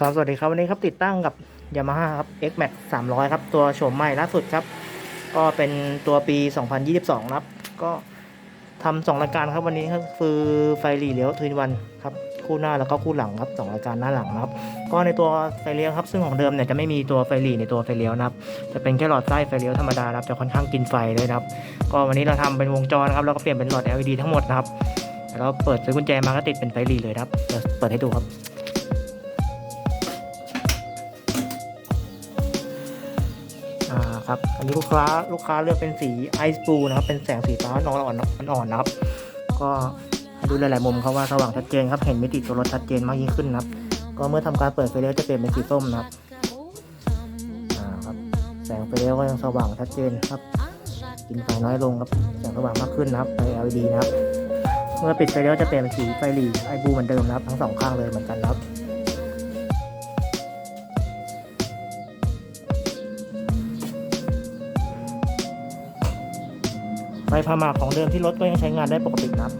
ครับสวัสดีครับวันนี้ครับติดตั้งกับ Yamaha ครับ X Max 300 ครับ ตัวโฉมใหม่ล่าสุดครับ ก็เป็นตัวปี 2022 ครับ ก็ทำสองรายการครับวันนี้ครับคือไฟหลีเลี้ยวทวินวันครับ คู่หน้าแล้วก็คู่หลังครับสองรายการหน้าหลังนะครับ ก็ในตัวไฟเลี้ยวครับซึ่งของเดิมเนี่ยจะไม่มีตัวไฟหลีในตัวไฟเลี้ยวนะครับจะเป็นแค่หลอดไส้ไฟเลี้ยวธรรมดาครับจะค่อนข้างกินไฟเลยนะครับ ก็วันนี้เราทำเป็นวงจรนะครับแล้วก็เปลี่ยนเป็นหลอด LED ทั้งหมดนะครับแล้วเปิดซื้อกุญแจมาก็ติดเป็นไฟหลีเลยครับเดี๋ยวเปิดให้ดูครับ ครับ อันนี้ลูกค้าลูกค้าเลือกเป็นสีไอซ์บลูนะครับ เป็นแสงสีฟ้าอ่อนอ่อนอ่อนนะครับ ก็ดูหลาย ๆ มุมเขาว่าสว่างชัดเจนครับ เห็นมิติตัวรถชัดเจนมากยิ่งขึ้นนะครับ ก็เมื่อทำการเปิดไฟเลี้ยวจะเปลี่ยนเป็นสีส้มนะครับครับแสงไฟเลี้ยวก็ยังสว่างชัดเจนครับ กินไฟน้อยลงครับ แสงสว่างมากขึ้นนะครับไฟ LED นะครับ เมื่อปิดไฟเลี้ยวจะเปลี่ยนเป็นสีไฟหลีไอบูเหมือนเดิมนะครับ ทั้งสองข้างเลยเหมือนกันนะครับ ไฟพามาของเดิมที่รถก็ยังใช้งานได้ปกตินะครับ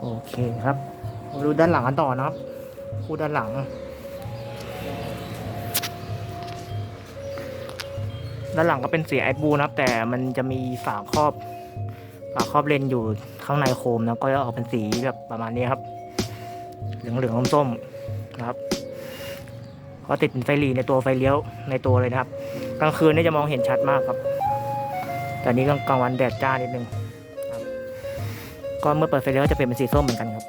โอเคครับมาดูด้านหลังกันต่อนะครับคู่ด้านหลัง ด้านหลังก็เป็นสีไอบูนะครับ แต่มันจะมีฝาครอบฝาครอบเลนอยู่ข้างในโคมนะก็จะออกเป็นสีแบบประมาณนี้ครับ เหลืองเหลืองๆส้มๆนะครับก็ติดไฟหลีในตัวไฟเลี้ยวในตัวเลยนะครับ กลางคืนนี่จะมองเห็นชัดมากครับ แต่นี้กลางวันแดดจ้านิดนึงก็เมื่อเปิดไฟเลี้ยวจะเป็นเป็นสีส้มเหมือนกันครับ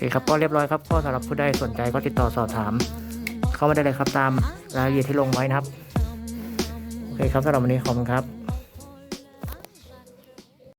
เคครับก็เรียบร้อยครับก็สำหรับผู้ใดสนใจก็ติดต่อสอบถาม เข้ามาได้เลยครับตามรายละเอียดที่ลงไว้นะครับ โอเคครับสำหรับวันนี้ขอบคุณครับ